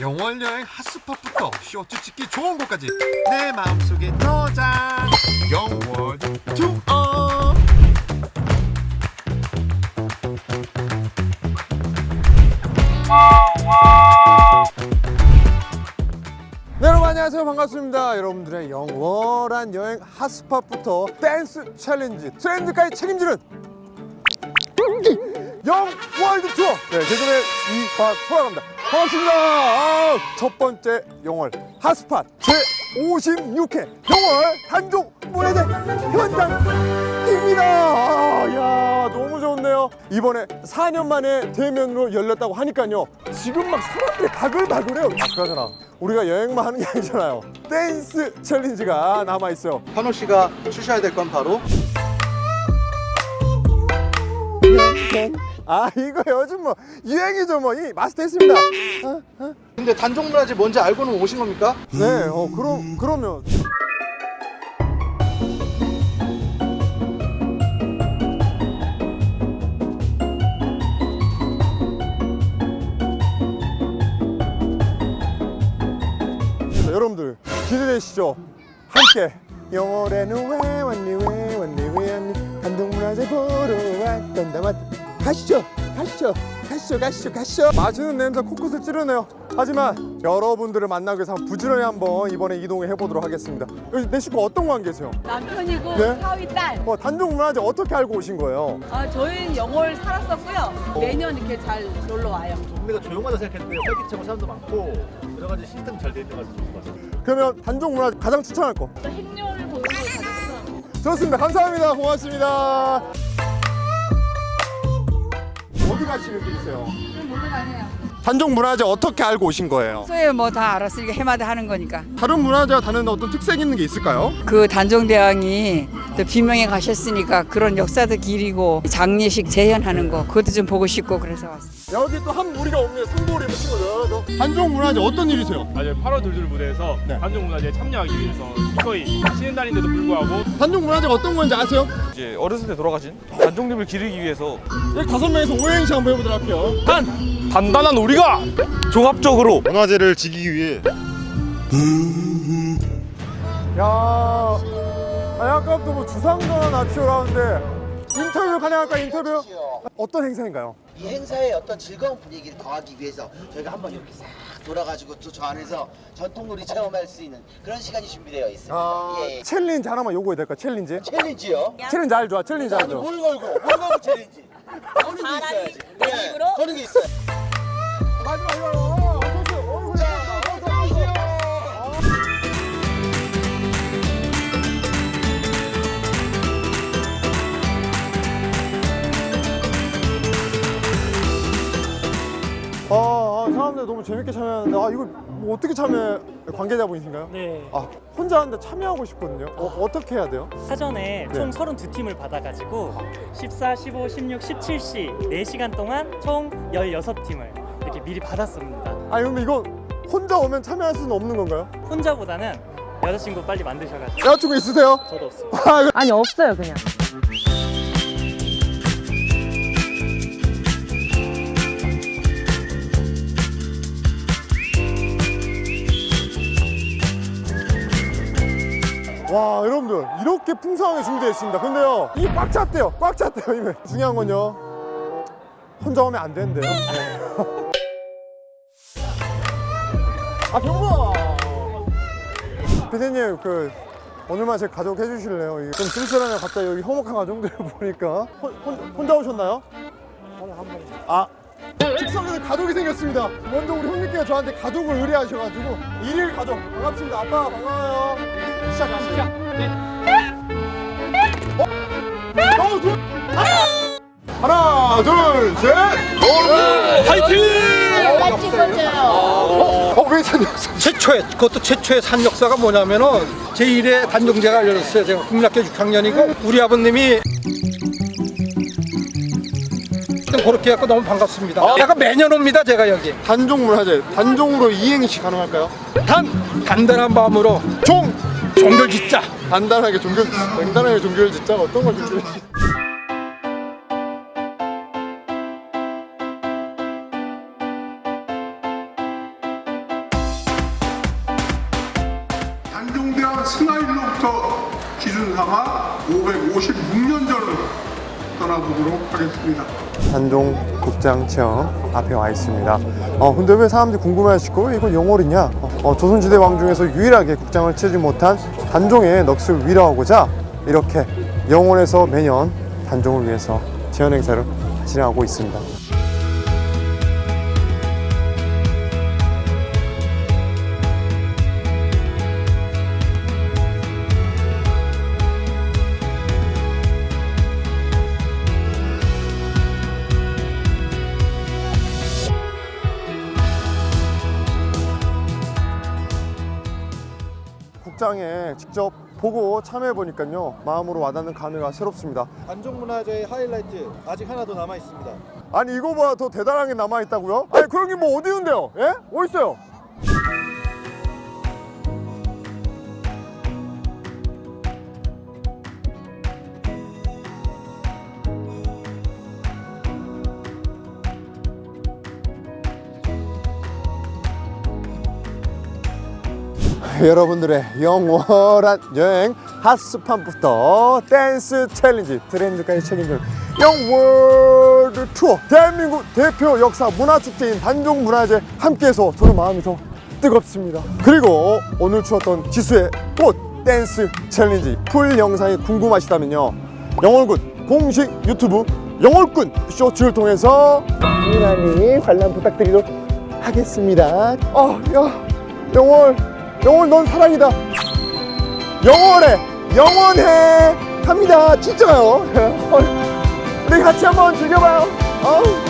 영월 여행 핫스팟부터 쇼츠 찍기 좋은 곳까지 내 마음속에 저장 영월 투어. 네, 여러분 안녕하세요. 반갑습니다. 여러분들의 영원한 여행 핫스팟부터 댄스 챌린지 트렌드까지 책임지는 영 월드 투어. 네 개그맨 이박호라고 합니다 반갑습니다. 아, 첫 번째 영월 핫스팟 제 56회 영월 단종 무예대 현장입니다. 아, 야 너무 좋네요? 이번에 4년 만에 대면으로 열렸다고 하니까요. 지금 막 사람들이 바글바글해요. 아 그러잖아 우리가 여행만 하는 게 아니잖아요. 댄스 챌린지가 남아 있어요. 환호 씨가 추셔야 될 건 바로 아 이거 요즘 뭐 유행이죠 뭐 이 마스터 했습니다 어? 근데 단종 문화재 뭔지 알고는 오신 겁니까? 네, 어 그럼 그러면 자, 여러분들 기대되시죠? 함께 영월에는 왜 왔니 왜 왔니 왜 왔니 단독 문화재 보러 왔던다 맞 가시죠 가시죠 가시죠 가시죠 가시죠 맛있는 냄새 코끝을 찌르네요 하지만 여러분들을 만나기 위해서 한번 부지런히 한번 이번에 이동을 해보도록 하겠습니다 여기 내 식구 어떤 관계세요? 남편이고 네? 사위 딸. 어, 단독문화재 어떻게 알고 오신 거예요? 아, 저희는 영월 살았었고요. 매년 이렇게 잘 놀러 와요. 동네가 조용하다 생각했는데 활기차고 사람도 많고 여러 가지 시스템 잘 돼 있는 것 같아서 좋은 것 같아요. 그러면 단독문화재 가장 추천할 거 또 행렬을 보는 걸 가졌어. 좋습니다 감사합니다 고맙습니다 어디 가시는 길이세요? 단독문화재 어떻게 알고 오신 거예요? 평소에 뭐 다 알았으니까 해마다 하는 거니까 다른 문화재와 다른 어떤 특색 있는 게 있을까요? 그 단종대왕이 또 비명에 가셨으니까 그런 역사도 길이고 장례식 재현하는 거 그것도 좀 보고 싶고 그래서 왔어요. 여기 또 한 무리가 옵니다. 상보리 친구들. 단종 문화재 어떤 일이세요? 맞아요. 8월 둘둘 무대에서 네. 단종 문화제에 참여하기 위해서 기꺼이 쉬는 날인데도 불구하고 단종 문화재가 어떤 건지 아세요? 이제 어렸을 때 돌아가신 단종님을 기리기 위해서 여기 다섯 명에서 오행시 한번 해보도록 할게요. 단 단단한 우리가 종합적으로 문화재를 지키기 위해 야, 아니 아까부터 뭐 주상전화 납치오라는데 인터뷰 가능할까 인터뷰? 어떤 행사인가요? 이 행사의 어떤 즐거운 분위기를 더하기 위해서 저희가 한번 이렇게 싹 돌아가지고 또 저 안에서 전통놀이 체험할 수 있는 그런 시간이 준비되어 있습니다. 아, 예. 챌린지 하나만 요구해도 될까? 챌린지? 챌린지요? 챌린지 알죠? 챌린지 아니 알죠? 뭘 걸고 뭘 걸고 챌린지? 하는 게 있어야지. 네, 하는 게 있어요. 마지막 이거 재밌게 참여하는데 아 이거 뭐 어떻게 참여 관계자 분이신가요? 네. 아 혼자 하는데 참여하고 싶거든요. 어, 어떻게 해야 돼요? 사전에 네. 총 32팀을 받아가지고 14, 15, 16, 17시 4시간 동안 총 16팀을 이렇게 미리 받았습니다. 아니 근데 이거 혼자 오면 참여할 수는 없는 건가요? 혼자보다는 여자친구 빨리 만드셔가지고 여자친구 있으세요? 저도 없습니다. 아, 이거 아니 없어요 그냥. 와 여러분들 이렇게 풍성하게 준비되어 있습니다. 근데요 이 꽉 찼대요. 꽉 찼대요 이미 중요한 건요 혼자 오면 안 된대요. 네. 아 병구아 대표님 그 오늘만 제 가족 해주실래요? 이게 좀 쓸쓸하네요. 갑자기 여기 허목한 가정들을 보니까. 혼, 혼, 혼자 오셨나요? 아 직선에서 가족이 생겼습니다. 먼저 우리 형님께서 저한테 가족을 의뢰하셔가지고 일일 가족. 반갑습니다. 아빠 반가워요 시작하시죠 네. 어? 어, 둘, 하나, 둘, 셋! 어, 왜 찬영선? 최초의 그것도 최초의 산 역사가 뭐냐면은 제 1회 단종제가 열렸어요. 제가 국민학교 6학년이고 우리 아버님이 그렇게 해갖고 너무 반갑습니다. 제가 매년 옵니다. 제가 여기 단종 문화재, 단종으로 이행시 가능할까요? 단 단단한 마음으로 종! 종결 짓자. 간단하게 종결 간단하게 종결 짓자. 어떤 걸 종결 짓자. 단종대왕 승하일로부터 기준 삼아 556년 전으로 떠나보도록 하겠습니다. 단종 국장 체험 앞에 와 있습니다. 어, 근데 왜 사람들이 궁금해하실 거예요? 이건 영월이냐? 어, 어, 조선시대 왕 중에서 유일하게 국장을 치지 못한 단종의 넋을 위로하고자 이렇게 영월에서 매년 단종을 위해서 재현 행사를 진행하고 있습니다. 국장에 직접 보고 참여해 보니까요 마음으로 와닿는 감회가 새롭습니다. 단종문화재의 하이라이트 아직 하나 더 남아 있습니다. 아니 이거보다 더 대단한 게 남아 있다고요? 아니 그런 게 뭐 어디 있는데요? 예? 어디 있어요? 여러분들의 영원한 여행 핫스판부터 댄스 챌린지 트렌드까지 책임지는 영월드 투어 대한민국 대표 역사 문화축제인 단종문화제 함께해서 저는 마음이 더 뜨겁습니다. 그리고 오늘 추었던 지수의 꽃 댄스 챌린지 풀 영상이 궁금하시다면요. 영월군 공식 유튜브 영월군 쇼츠를 통해서 많이 많이 관람 부탁드리도록 하겠습니다. 어, 야, 영월 영월 넌 사랑이다. 영원해 영원해. 갑니다. 진짜요? 우리 같이 한번 즐겨봐요. 어우.